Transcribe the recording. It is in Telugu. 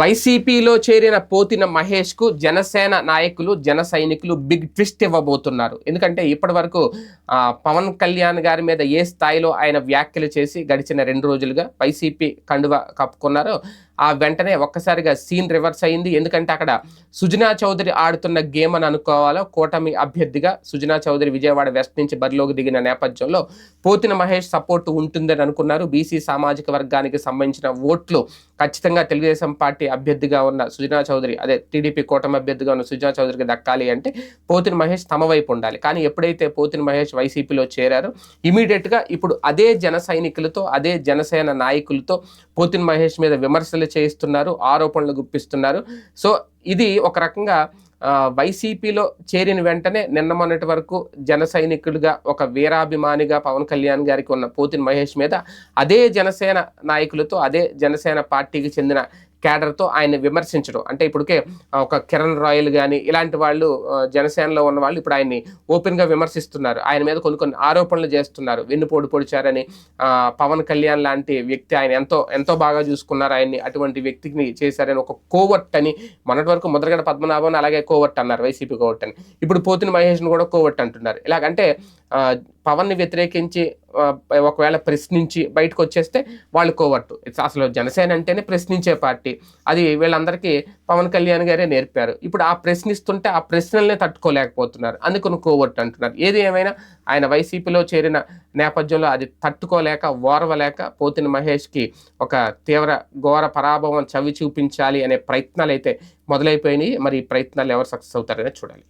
వైసీపీలో చేరిన పోతిన మహేష్కు జనసేన నాయకులు జన సైనికులు బిగ్ ట్విస్ట్ ఇవ్వబోతున్నారు. ఎందుకంటే ఇప్పటి వరకు పవన్ కళ్యాణ్ గారి మీద ఏ స్థాయిలో ఆయన వ్యాఖ్యలు చేసి గడిచిన రెండు రోజులుగా వైసీపీ కండువ కప్పుకున్నారో ఆ వెంటనే ఒక్కసారిగా సీన్ రివర్స్ అయింది ఎందుకంటే అక్కడ సుజనా చౌదరి ఆడుతున్న గేమ్ అని అనుకోవాలో కూటమి అభ్యర్థిగా సుజనా చౌదరి విజయవాడ వెస్ట్ నుంచి బరిలోకి దిగిన నేపథ్యంలో పోతిన మహేష్ సపోర్ట్ ఉంటుందని అనుకున్నారు. బీసీ సామాజిక వర్గానికి సంబంధించిన ఓట్లు ఖచ్చితంగా తెలుగుదేశం పార్టీ అభ్యర్థిగా ఉన్న సుజనా చౌదరి అదే టీడీపీ కూటమి అభ్యర్థిగా ఉన్న సుజనా చౌదరికి దక్కాలి అంటే పోతిన మహేష్ తమ వైపు ఉండాలి. కానీ ఎప్పుడైతే పోతిన మహేష్ వైసీపీలో చేరారో ఇమీడియట్గా ఇప్పుడు అదే జన సైనికులతో అదే జనసేన నాయకులతో పోతిన మహేష్ మీద విమర్శలు చేయిస్తున్నారు ఆరోపణలు గుప్పిస్తున్నారు. సో ఇది ఒక రకంగా వైసీపీలో చేరిన వెంటనే నిన్న మొన్నటి వరకు జన సైనికుడిగా ఒక వీరాభిమానిగా పవన్ కళ్యాణ్ గారికి ఉన్న పోతిన్ మహేష్ మీద అదే జనసేన నాయకులతో అదే జనసేన పార్టీకి చెందిన క్యాడర్తో ఆయన విమర్శించడం. అంటే ఇప్పటికే ఒక కిరణ్ రాయల్ కానీ ఇలాంటి వాళ్ళు జనసేనలో ఉన్న వాళ్ళు ఇప్పుడు ఆయన్ని ఓపెన్గా విమర్శిస్తున్నారు. ఆయన మీద కొన్ని కొన్ని ఆరోపణలు చేస్తున్నారు. వెన్నుపోటు పొడిచారని పవన్ కళ్యాణ్ లాంటి వ్యక్తి ఆయన ఎంతో ఎంతో బాగా చూసుకున్నారు. ఆయన్ని అటువంటి వ్యక్తిని చేశారని ఒక కోవర్ట్ అని మొన్నటి వరకు ముద్రగడ పద్మనాభం అలాగే కోవర్ట్ అన్నారు వైసీపీ కోవర్ట్ అని. ఇప్పుడు పోతిన మహేష్ను కూడా కోవర్ట్ అంటున్నారు. ఇలాగంటే పవన్ని వ్యతిరేకించి ఒకవేళ ప్రశ్నించి బయటకు వచ్చేస్తే వాళ్ళు కోవట్టు ఇట్స్ అసలు జనసేన అంటేనే ప్రశ్నించే పార్టీ. అది వీళ్ళందరికీ పవన్ కళ్యాణ్ గారే నేర్పారు. ఇప్పుడు ఆ ప్రశ్నిస్తుంటే ఆ ప్రశ్నల్నే తట్టుకోలేకపోతున్నారు. అందుకని కోవట్టు అంటున్నారు. ఏది ఏమైనా ఆయన వైసీపీలో చేరిన నేపథ్యంలో అది తట్టుకోలేక ఓర్వలేక పోతిన మహేష్కి ఒక తీవ్ర ఘోర పరాభవం చవి చూపించాలి అనే ప్రయత్నాలు అయితే మొదలైపోయినాయి. మరి ఈ ప్రయత్నాలు ఎవరు సక్సెస్ అవుతారనే చూడాలి.